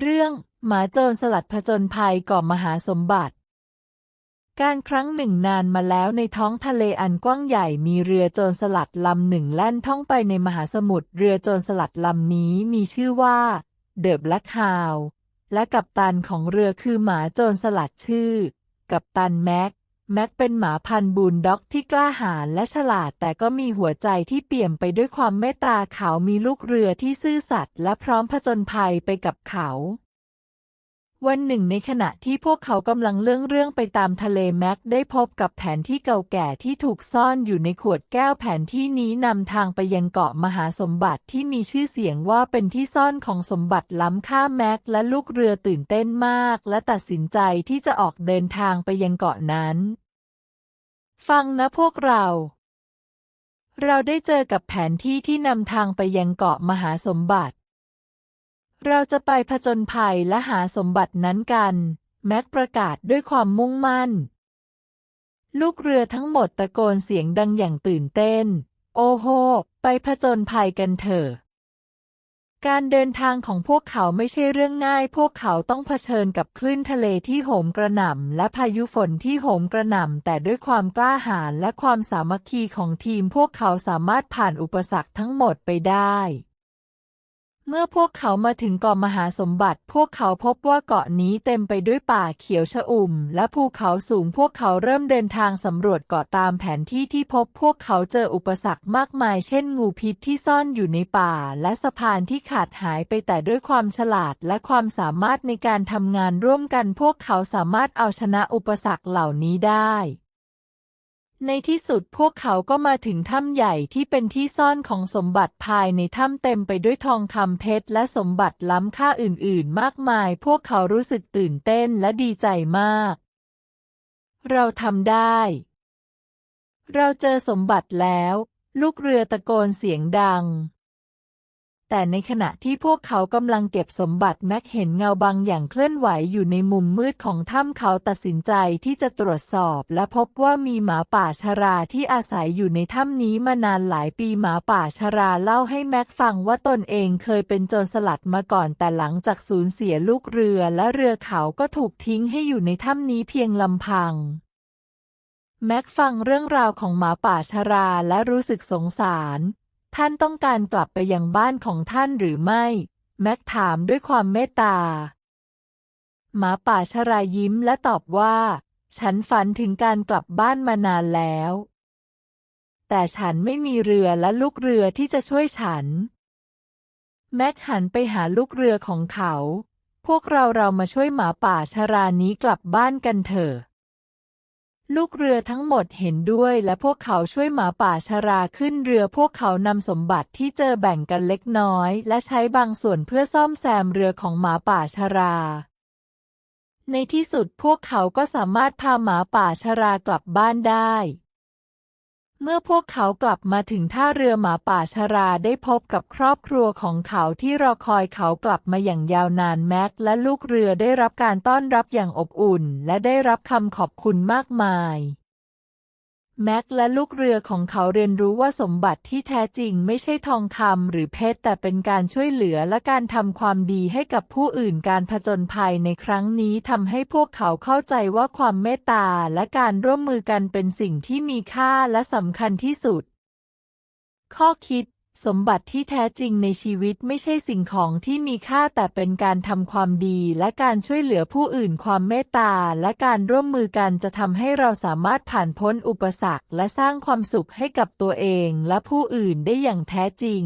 เรื่องหมาโจรสลัดผจญภัยก่อมหาสมบัติ การครั้งหนึ่งนานมาแล้วในท้องทะเลอันกว้างใหญ่มีเรือโจรสลัดลำหนึ่งแล่นท่องไปในมหาสมุทรเรือโจรสลัดลำนี้มีชื่อว่า เดิบและคฮาว และกัปตันของเรือคือหมาโจรสลัดชื่อ กัปตันแม็ก แม็กเป็นหมาพันธุ์บูลด็อกที่กล้าหาญและฉลาดแต่ก็มีหัวใจที่เปี่ยมไปด้วยความเมตตาเขามีลูกเรือที่ซื่อสัตย์และพร้อมผจญภัยไปกับเขา วันหนึ่งในขณะที่พวกเขากำลังเลื่องเรื่องไปตามทะเลแม็กได้พบกับแผนที่เก่าแก่ที่ถูกซ่อนอยู่ในขวดแก้วแผนที่นี้นำทางไปยังเกาะมหาสมบัติที่มีชื่อเสียงว่าเป็นที่ซ่อนของสมบัติล้ำค่าแม็กและลูกเรือตื่นเต้นมาก และตัดสินใจที่จะออกเดินทางไปยังเกาะนั้น ฟังนะพวกเรา เราได้เจอกับแผนที่ที่นำทางไปยังเกาะมหาสมบัติ เราจะไปผจญภัยและหาสมบัตินั้นกัน แม็กประกาศด้วยความมุ่งมั่น ลูกเรือทั้งหมดตะโกนเสียงดังอย่างตื่นเต้น โอ้โห ไปผจญภัยกันเถอะ การเดินทางของพวกเขาไม่ใช่เรื่องง่าย พวกเขาต้องเผชิญกับคลื่นทะเลที่โหมกระหน่ำและพายุฝนที่โหมกระหน่ำ แต่ด้วยความกล้าหาญและความสามัคคีของทีม พวกเขาสามารถผ่านอุปสรรคทั้งหมดไปได้ เมื่อพวกเขามาถึงเกาะมหาสมบัติ พวกเขาพบว่าเกาะนี้เต็มไปด้วยป่าเขียวชอุ่ม และภูเขาสูง พวกเขาเริ่มเดินทางสำรวจเกาะตามแผนที่ที่พบ พวกเขาเจออุปสรรคมากมาย เช่น งูพิษที่ซ่อนอยู่ในป่า และสะพานที่ขาดหายไปแต่ด้วยความฉลาด และความสามารถในการทำงานร่วมกัน พวกเขาสามารถเอาชนะอุปสรรคเหล่านี้ได้ ในที่สุดพวกเขาก็มาถึงถ้ำใหญ่ที่เป็นที่ซ่อนของสมบัติภายในถ้ำเต็มไปด้วยทองคำเพชรและสมบัติล้ำค่าอื่นๆ มากมาย พวกเขารู้สึกตื่นเต้นและดีใจมาก เราทำได้ เราเจอสมบัติแล้ว ลูกเรือตะโกนเสียงดัง แต่ในขณะที่พวกเขากำลังเก็บสมบัติแม็กเห็นเงาบางอย่างเคลื่อนไหวอยู่ในมุมมืดของถ้ำเขาตัดสินใจที่จะตรวจสอบและพบว่ามีหมาป่าชราที่อาศัยอยู่ในถ้ำนี้มานานหลายปีหมาป่าชราเล่าให้แม็กฟังว่าตนเองเคยเป็นโจรสลัดมาก่อนแต่หลังจากสูญเสียลูกเรือและเรือเขาก็ถูกทิ้งให้อยู่ในถ้ำนี้เพียงลำพังแม็กฟังเรื่องราวของหมาป่าชราและรู้สึกสงสาร ท่านต้องการกลับไปยังบ้านของท่านหรือไม่ แม็กถามด้วยความเมตตา หมาป่าชรายิ้มและตอบว่า ฉันฝันถึงการกลับบ้านมานานแล้ว แต่ฉันไม่มีเรือและลูกเรือที่จะช่วยฉัน แม็กหันไปหาลูกเรือของเขา พวกเราเรามาช่วยหมาป่าชรานี้กลับบ้านกันเถอะ ลูกเรือทั้งหมดเห็นด้วยและพวกเขาช่วยหมาป่าชราขึ้นเรือพวกเขานำสมบัติที่เจอแบ่งกันเล็กน้อย และใช้บางส่วนเพื่อซ่อมแซมเรือของหมาป่าชรา ในที่สุดพวกเขาก็สามารถพาหมาป่าชรากลับบ้านได้ เมื่อพวกเขากลับมาถึงท่าเรือหมาป่าชราได้พบกับครอบครัวของเขาที่รอคอยเขากลับมาอย่างยาวนานแม็กและลูกเรือได้รับการต้อนรับอย่างอบอุ่น และได้รับคำขอบคุณมากมาย แม็กและลูกเรือของเขาเรียนรู้ว่าสมบัติที่แท้จริงไม่ใช่ทองคำหรือเพชรแต่เป็นการช่วยเหลือและการทำความดีให้กับผู้อื่นการผจญภัยในครั้งนี้ทำให้พวกเขาเข้าใจว่าความเมตตาและการร่วมมือกันเป็นสิ่งที่มีค่าและสำคัญที่สุด ข้อคิด สมบัติที่แท้จริงในชีวิตไม่ใช่สิ่งของที่มีค่าแต่เป็นการทำความดีและการช่วยเหลือผู้อื่นความเมตตาและการร่วมมือกันจะทำให้เราสามารถผ่านพ้นอุปสรรคและสร้างความสุขให้กับตัวเองและผู้อื่นได้อย่างแท้จริง